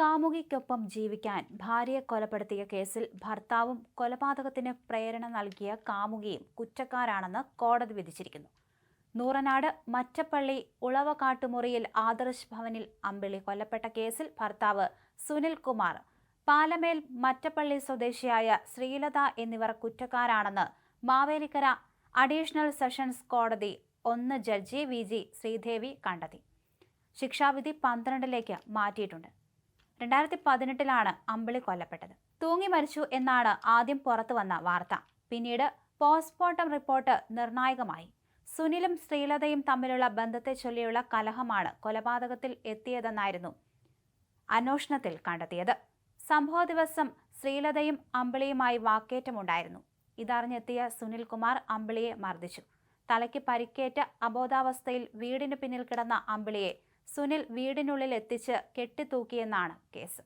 കാമുകിക്കൊപ്പം ജീവിക്കാൻ ഭാര്യയെ കൊലപ്പെടുത്തിയ കേസിൽ ഭർത്താവും കൊലപാതകത്തിന് പ്രേരണ നൽകിയ കാമുകിയും കുറ്റക്കാരാണെന്ന് കോടതി വിധിച്ചിരിക്കുന്നു. നൂറനാട് മറ്റപ്പള്ളി ഉളവകാട്ടുമുറിയിൽ ആദർശ് ഭവനിൽ അമ്പിളി കൊല്ലപ്പെട്ട കേസിൽ ഭർത്താവ് സുനിൽ കുമാർ പാലമേൽ മറ്റപ്പള്ളി സ്വദേശിയായ ശ്രീലത എന്നിവർ കുറ്റക്കാരാണെന്ന് മാവേലിക്കര അഡീഷണൽ സെഷൻസ് കോടതി ഒന്ന് ജഡ്ജി വി ജി ശ്രീദേവി കണ്ടെത്തി. ശിക്ഷാവിധി പന്ത്രണ്ടിലേക്ക് മാറ്റിയിട്ടുണ്ട്. രണ്ടായിരത്തി പതിനെട്ടിലാണ് അമ്പിളി കൊല്ലപ്പെട്ടത്. തൂങ്ങി മരിച്ചു എന്നാണ് ആദ്യം പുറത്തു വന്ന വാർത്ത. പിന്നീട് പോസ്റ്റ്മോർട്ടം റിപ്പോർട്ട് നിർണായകമായി. സുനിലും ശ്രീലതയും തമ്മിലുള്ള ബന്ധത്തെ ചൊല്ലിയുള്ള കലഹമാണ് കൊലപാതകത്തിൽ എത്തിയതെന്നായിരുന്നു അന്വേഷണത്തിൽ കണ്ടെത്തിയത്. സംഭവ ദിവസം ശ്രീലതയും അമ്പിളിയുമായി വാക്കേറ്റമുണ്ടായിരുന്നു. ഇതറിഞ്ഞെത്തിയ സുനിൽകുമാർ അമ്പിളിയെ മർദ്ദിച്ചു. തലയ്ക്ക് പരിക്കേറ്റ അബോധാവസ്ഥയിൽ വീടിന് പിന്നിൽ കിടന്ന അമ്പിളിയെ സുനിൽ വീടിനുള്ളിൽ എത്തിച്ച് കെട്ടിത്തൂക്കിയെന്നാണ് കേസ്.